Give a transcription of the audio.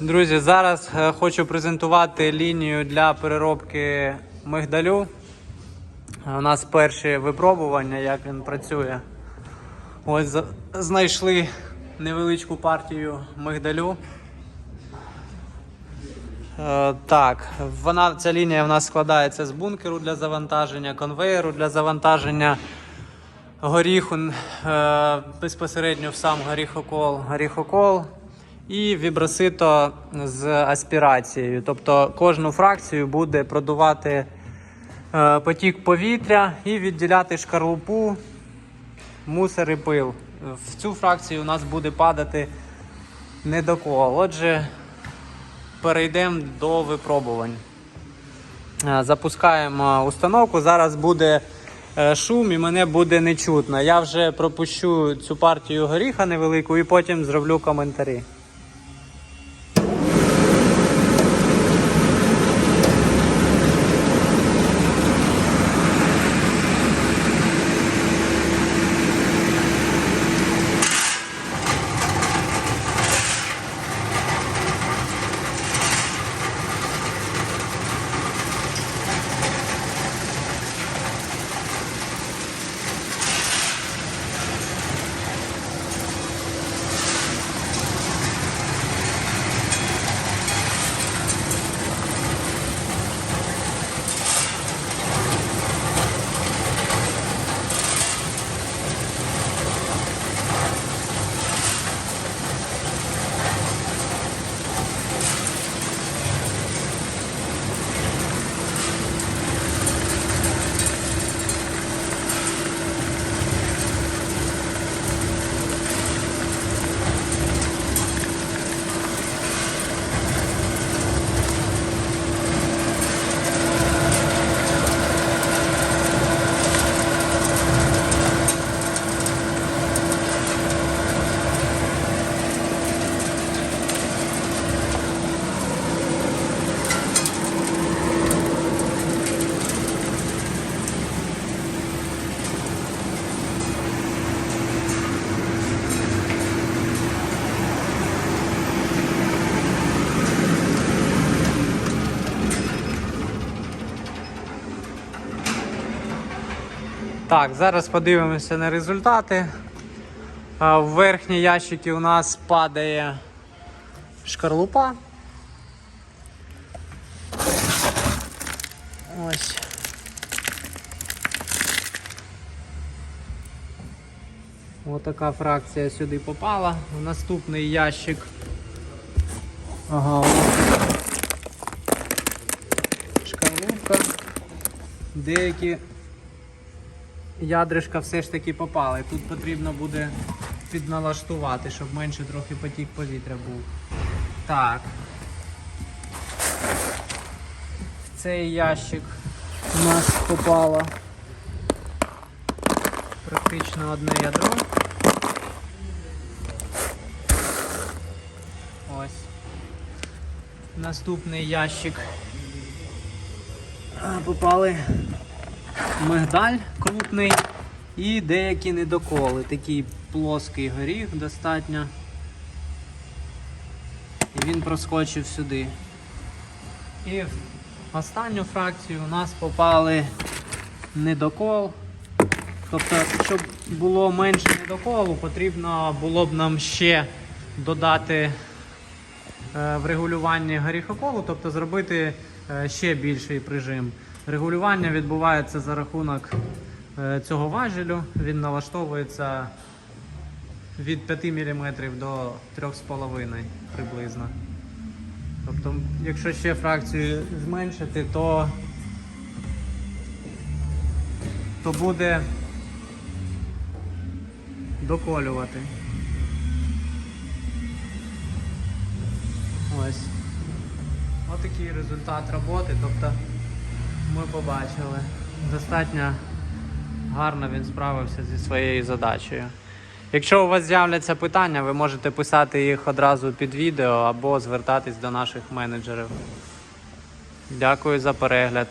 Друзі, зараз е, хочу презентувати лінію для переробки мигдалю. Е, У нас перші випробування, як він працює. Ось знайшли невеличку партію мигдалю. Е, Так, вона, ця лінія в нас складається з бункеру для завантаження, конвеєру для завантаження горіху безпосередньо в сам горіхокол, горіхокол і вібросито з аспірацією. Тобто кожну фракцію буде продувати е, потік повітря і відділяти шкарлупу, мусор і пил. В цю фракцію у нас буде падати недокол. Отже, перейдемо до випробувань. Е, Запускаємо установку. Зараз буде е, шум і мене буде не чутно. Я вже пропущу цю партію горіха невелику і потім зроблю коментарі. Так, зараз подивимося на результати. В верхні ящики у нас падає шкарлупа. Ось. Ось така фракція сюди попала. В наступний ящик. Ага, шкарлупка. Деякі ядришка все ж таки попали. Тут потрібно буде підналаштувати, щоб менше трохи потік повітря був. Так. В цей ящик у нас попало практично одне ядро. Ось. Наступний ящик попали мигдаль крупний і деякі недоколи. Такий плоский горіх достатньо. І він проскочив сюди. І в останню фракцію у нас попали недокол. Тобто, щоб було менше недоколу, потрібно було б нам ще додати е, в горіхоколу, тобто зробити е, ще більший прижим. Регулювання відбувається за рахунок е, цього важелю. Він налаштовується від 5 мм до 3,5 приблизно. Тобто, якщо ще фракцію зменшити, то, то буде доколювати. Ось. Отакий результат роботи. Тобто ми побачили. Достатньо гарно він справився зі своєю задачею. Якщо у вас з'являться питання, ви можете писати їх одразу під відео або звертатись до наших менеджерів. Дякую за перегляд.